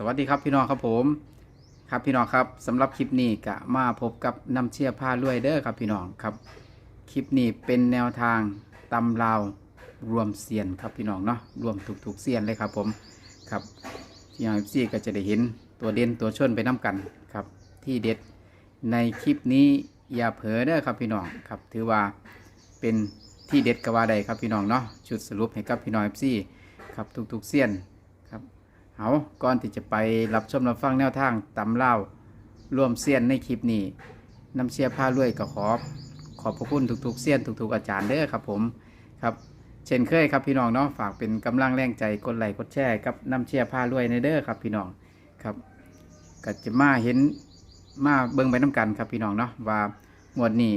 สวัสดีครับพี่น้องครับผม ครับพี่น้องครับสำหรับคลิปนี้กะมาพบกับน้ำเชี่ยผ้าลวยเด้อครับพี่น้องครับ คลิปนี้เป็นแนวทางตำราวรวมเซียนครับพี่น้องเนาะรวมถูกๆเซียนเลยครับผมครับที่น้องซี่ก็จะได้เห็นตัวเด่นตัวชนไปน้กันครับ ที่เด็ดในคลิปนี้อย่าเผลอเด้อครับพี่น้องครับ ถือว่าเป็นที่เด็ดกว่าใดครับพี่น้องเนาะชุดสรุปให้กับพี่น้องซี่ครับทุกๆเซียน เอาก่อนที่จะไปรับชมรับฟังแนวทางตำเล่าร่วมเซียนในคลิปนี้น้ำเชียร์ผ้ารวยก็ขอบ ขอบพระคุณทุกๆเซียนทุก ๆ อาจารย์เด้อครับผมครับ เช่นเคยครับพี่น้องเนาะฝากเป็นกำลังแรงใจกดไลค์กดแชร์กับน้ำเชียร์ผ้ารวยในเด้อครับพี่น้องครับก็จะมาเห็นมาเบิ่งไปน้กันครับพี่น้องเนาะว่างวดนี้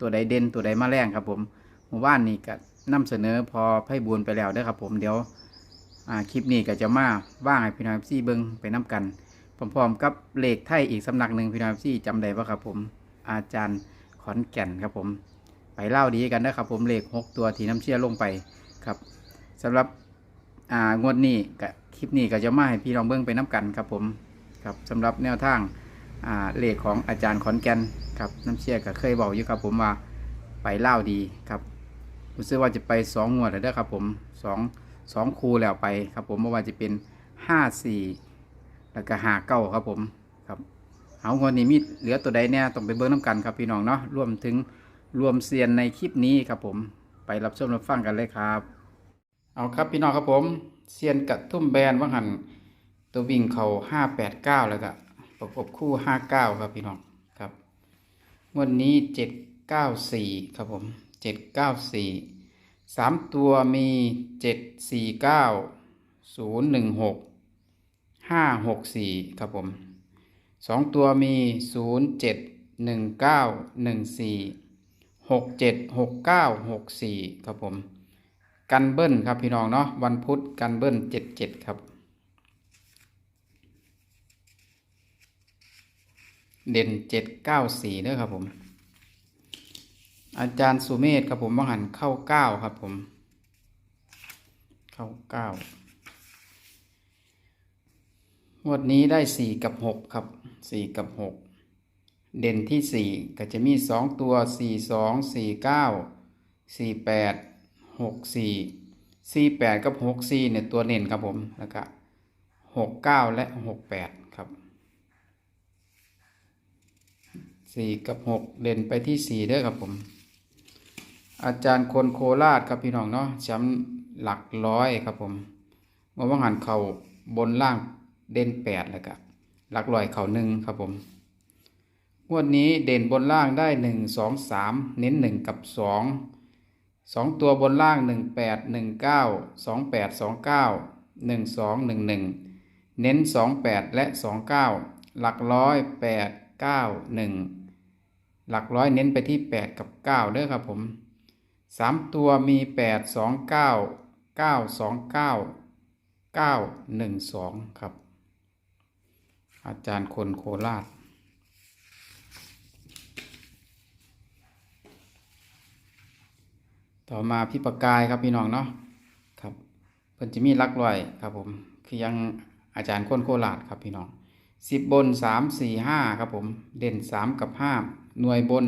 ตัวใดเด่นตัวใดมาแรงครับผมเมื่อวานนี้ก็นำเสนอพอไพ่บุญไปแล้วเด้อครับผมเดี๋ยว อ่าคลิปนี้ก็จะมาว่างให้พี่น้องซี่เบิ้งไปน้กันพร้อมๆกับเลขไทยอีกสำนักหนึ่งพี่น้องซี่จำได้ปะครับผมอาจารย์ขอนแก่นครับผม ไปเล่าดีกันนะครับผมเลขหกตัวที่น้ำเชื่อลงไปครับสำหรับอ่างวดนี้กับคลิปนี้ก็จะมาให้พี่น้องเบิ้งไปน้กันครับผมครับสำหรับแนวทางอ่าเลขของอาจารย์ขอนแก่นครับน้ำเชื่อก็เคยบอกอยู่ครับผมว่าไปเล่าดีครับรู้สึกว่าจะไปสองงวดแล้วเด้อครับผมสอง สองคูแล้วไปครับผมไม่ว่าจะเป็นห้าสี่แล้วก็หาเก้าครับผมครับเอางวดนี้มีเหลือตัวใดเนี่ยต้องไปเบิ้งน้ำกันครับพี่น้องเนาะรวมถึงรวมเซียนในคลิปนี้ครับผมไปรับชมรับฟังกันเลยครับ เอาครับพี่น้องครับผมเซียนกัดทุ่มแบนว่างหันตัววิ่งเขาห้าแปดเก้าแล้วก็ประกบคู่ห้าเก้าครับพี่น้องครับงวันนี้เจ็ดเก้าสี่ครับผมเจ็ดเก้าสี่ สามตัวมีเจ็ดสี่เก้าศูนย์หนึ่งหกห้าหกสี่ครับผมสองตัวมีศูนย์เจ็ดหนึ่งเก้าหนึ่งสี่หกเจ็ดหกเก้าหกสี่ครับผม กันเบิ้ลครับพี่น้องเนาะวันพุธกันเบิ้ลเจ็ดเจ็ดครับ เด่นเจ็ดเก้าสี่เด้อครับผม อาจารย์สุเมธครับผมบังหันเข้าเก้าครับผม เข้าเก้างวดนี้ได้สี่กับหกครับสี่กับหกเด่นที่สี่ก็จะมีสองตัวสี่สองสี่เก้าสี่แปดหกสี่สี่แปดกับหกสี่เนี่ยตัวเน่นครับผมแล้วก็หกเก้าและหกแปดครับสี่กับหกเด่นไปที่สี่เด้อครับผม อาจารย์คนโคราชครับพี่น้องเนาะแชมป์หลักร้อยครับผมเมื่อว่างหันเข่าบนล่างเด่นแปดแล้วก็หลักร้อยเข่าหนึ่งครับผมงวดนี้เด่นบนล่างได้หนึ่งสองสามเน้นหนึ่งกับสองสองตัวบนล่างหนึ่งแปดหนึ่งเก้าสองแปดสองเก้าหนึ่งสองหนึ่งหนึ่งเน้นสองแปดและสองเก้าหลักร้อยแปดเก้าหนึ่งหลักร้อยเน้นไปที่แปดกับเก้าเด้อครับผม สามตัวมีแปดสองเก้าเก้าสองเก้าเก้าหนึ่งสองครับ อาจารย์คนโคราชต่อมาพี่ประกายครับพี่น้องเนาะครับเพิ่นจะมีลักลอยครับผมคือยังอาจารย์คนโคราชครับพี่น้องสิบบนสามสี่ห้าครับผมเด่นสามกับห้าหน่วยบน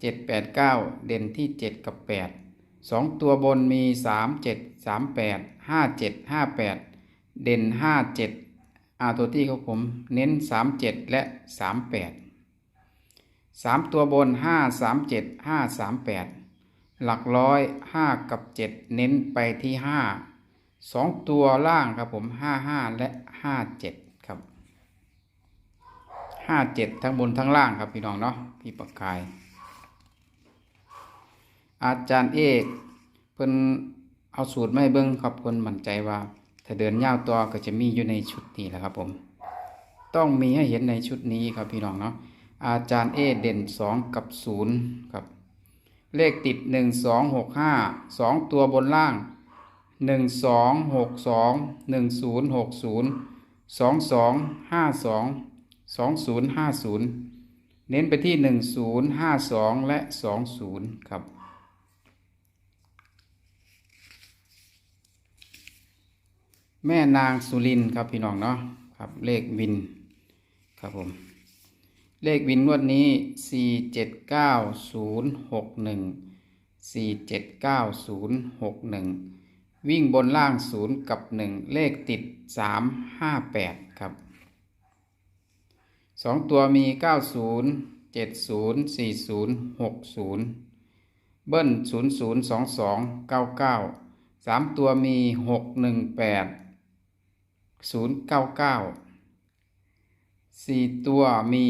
เจ็ดแปดเก้าเด่นที่เจ็ดกับแปดสองตัวบนมีสามเจ็ดสามแปดห้าเจ็ดห้าแปดเด่นห้าเจ็ดอาตัวที่ของผมเน้นสามเจ็ดและสามแปดสามตัวบนห้าสามเจ็ดห้าสามแปดหลักร้อยห้ากับเจ็ดเน้นไปที่ห้าสองตัวล่างครับผมห้าห้าและห้าเจ็ดครับห้าเจ็ดทั้งบนทั้งล่างครับพี่น้องเนาะพี่ประกาย อาจารย์เอกเพิ่นเอาสูตรมาให้เบิ่งครับเพิ่นมั่นใจว่า ถ้าเดินยาวต่อก็จะมีอยู่ในชุดนี้แหละครับผม ต้องมีให้เห็นในชุดนี้ครับพี่น้องเนาะอาจารย์เอเด่นสองกับศูนย์ครับ เลขติดหนึ่งสองหกห้าสองตัวบนล่างหนึ่งสองหกสองหนึ่งศูนย์หกศูนย์สองสองห้าสองสองศูนย์ห้าศูนย์เน้นไปที่หนึ่งศูนย์ห้าสองและสองศูนย์ครับ แม่นางสุรินครับพี่น้องเนาะครับเลขวินครับผม เลขวินงวดนี้สี่เจ็ดเก้าศูนย์หกหนึ่งสี่เจ็ดเก้าศูนย์หกหนึ่งวิ่งบนล่างศูนย์กับหนึ่งเลขติดสามห้าแปดครับสองตัวมีเก้าศูนย์เจ็ดศูนย์สี่ศูนย์หกศูนย์เบิ้ลศูนย์ศูนย์สองสองเก้าเก้าสามตัวมีห กหนึ่งแปดศูนย์เก้าเก้าสี่ตัวมี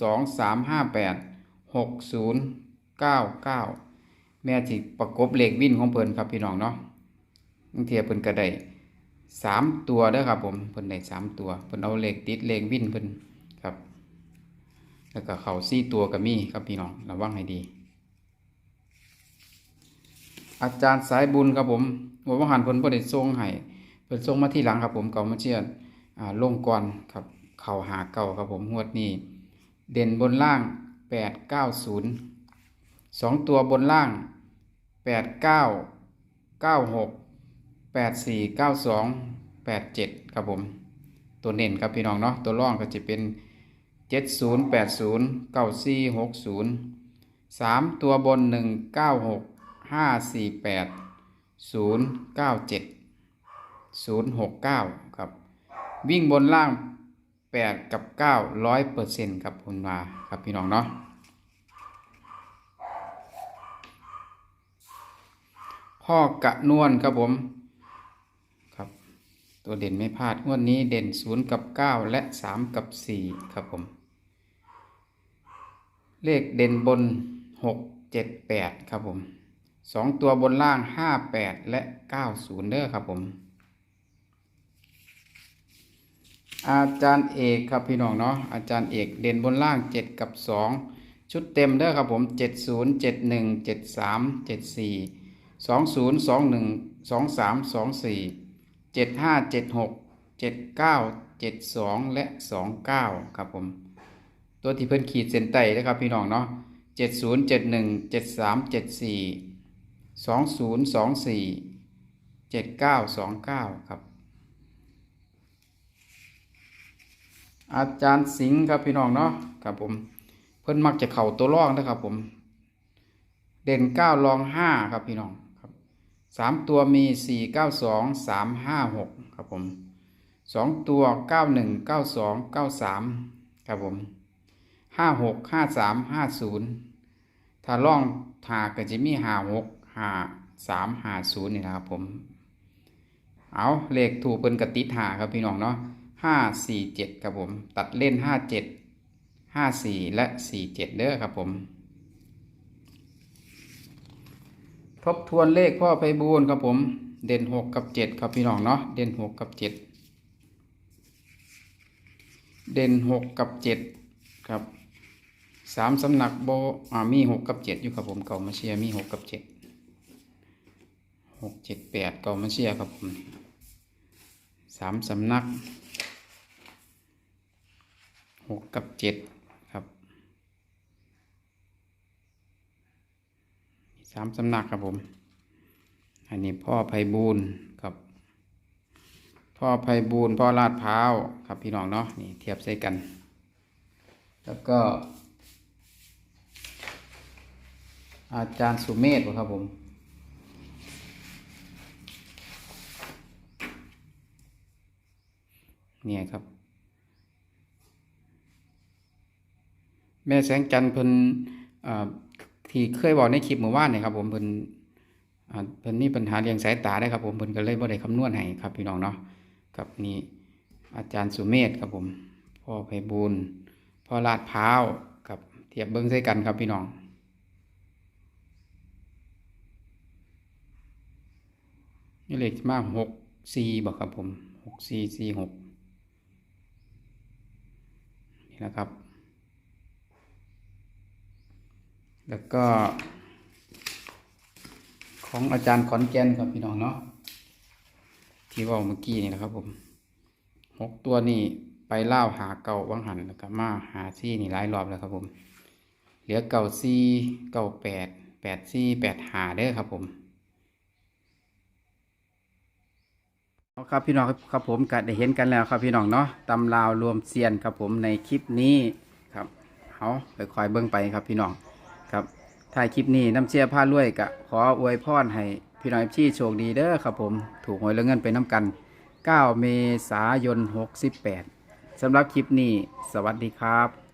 สองสามห้าแปดหกศูนย์เก้าเก้าแม่ที่ประกบเลขวินของเพิ่นครับพี่น้องเนาะบางเทียเพิ่นก็ได้สามตัวเด้อครับผมเพิ่นได้สามตัวเพิ่นเอาเลขติดเลขวินเพิ่นครับ แล้วก็เขาสี่ตัวก็มีครับพี่น้องระวังให้ดี อาจารย์สายบุญครับผมหัววังหันเพิ่นบ่ได้ส่งให้ เพิ่นส่งมาที่หลังครับผมเก่ามาเชียนอ่าลงก่อนครับ เข่าหาเก่าครับผมงวดนี้ เด่นบนล่างแปดเก้าศูนย์สองตัวบนล่างแปดเก้าเก้าหกแปดสี่เก้าสองแปดเจ็ดครับผม ตัวเน้นครับพี่น้องเนาะตัวร่องก็จะเป็นเจ็ดศูนย์แปดศูนย์เก้าสี่หกศูนย์สามตัวบนหนึ่งเก้าหกห้าสี่แปด ศูนย์หกเก้าครับ วิ่งบนล่างแปดกับเก้าร้อยเปอร์เซ็นต์ครับคุณมาครับพี่น้องเนาะพ่อกะนวลครับผมครับตัวเด่นไม่พลาดงวดนี้เด่นศูนย์กับเก้าและสามกับสี่ครับผม เลขเด่นบนหกเจ็ดแปดครับผมสองตัวบนล่างห้าแปดและเก้าศูนย์เด้อครับผม อาจารย์เอกครับพี่น้องเนาะอาจารย์เอกเด่นบนล่าง 7 กับ 2 ชุดเต็มเด้อครับผม 70 71 73 74 20 21 23 24 75 76 79 72 และ 29 ครับผม ตัวที่เพิ่นขีดเส้นใต้นะครับพี่น้องเนาะ70 71 73 74 20 24 79 29 ครับ อาจารย์สิงห์ครับพี่น้องเนาะครับผม เพิ่นมักจะเข่าตัวรองนะครับผม เด่นเก้ารองห้าครับพี่น้องครับสามตัวมีสี่เก้าสองสามห้าหกครับผมสองตัวเก้าหนึ่งเก้าสองเก้าสามครับผมห้าหกห้าสามห้าศูนย์ถ้าล่องถาก็จะมีห้าหกห้าสามห้าศูนย์นี่นะครับผม เอาเลขถูกเพิ่นกระติดหาครับพี่น้องเนาะ ห้าสี่เจ็ดครับผม ตัดเล่นห้าเจ็ดห้าสี่และสี่เจ็ดเด้อครับผม ทบทวนเลขพ่อไพบูลย์ครับผม เด่นหกกับเจ็ดครับพี่น้องเนาะเด่นหกกับเจ็ดเด่นหกกับเจ็ดครับสามสำนักโบอ่ามีหกกับเจ็ดอยู่ครับผมเก่ามาเชียร์มีหกกับเจ็ดหกเจ็ดแปดเก่ามาเชียร์ครับผมสามสำนัก หกกับเจ็ดครับสามสำนักครับผม อันนี้พ่อไพบูลย์ครับ พ่อไพบูลพ่อลาดพร้าวครับพี่น้องเนาะนี่เทียบใส่กัน แล้วก็ อาจารย์สุเมธครับผมเนี่ยครับ แม่แสงจันทร์เพิ่นที่เคยบอกในคลิปเมื่อวานเนี่ยครับ ผมเพิ่นเพิ่นมีปัญหาเรื่องสายตาได้ครับ ผมเพิ่นก็เลยบ่ได้คำนวณให้ครับพี่น้องเนาะครับนี่อาจารย์สุเมธครับผมพ่อไพบูลพ่อลาดพร้าวครับเทียบเบิ้งใส่กันครับพี่น้องนี่เลขมาหกสี่บอกครับผมหกสี่สี่หกนี่นะครับ แล้วก็ ของอาจารย์ขอนแก่นครับพี่น้องเนาะที่ว่าเมื่อกี้นี่นะครับ ผมหกตัวนี่ไปเล่าหาเก่าวังหันแล้วก็มาหาซี่นี่หลายรอบแล้วครับผม เหลือเก่าซี่เก่าแปดแปดซี่แปดหาเด้อครับผมเอาครับพี่น้องครับผมก็ได้เห็นกันแล้วครับพี่น้องเนาะตำลาวรวมเซียนครับผมในคลิปนี้ครับเอาคอยเบิ่งไปครับพี่น้อง ถ่ายคลิปนี้น้ำเชียร์ผ้ารวยกะขออวยพรให้พี่น้อยพี่โชคดีเด้อครับผม ถูกหวยแล้วเงินไปน้ำกัน 9 เมษายน 68สำหรับคลิปนี้ สวัสดีครับ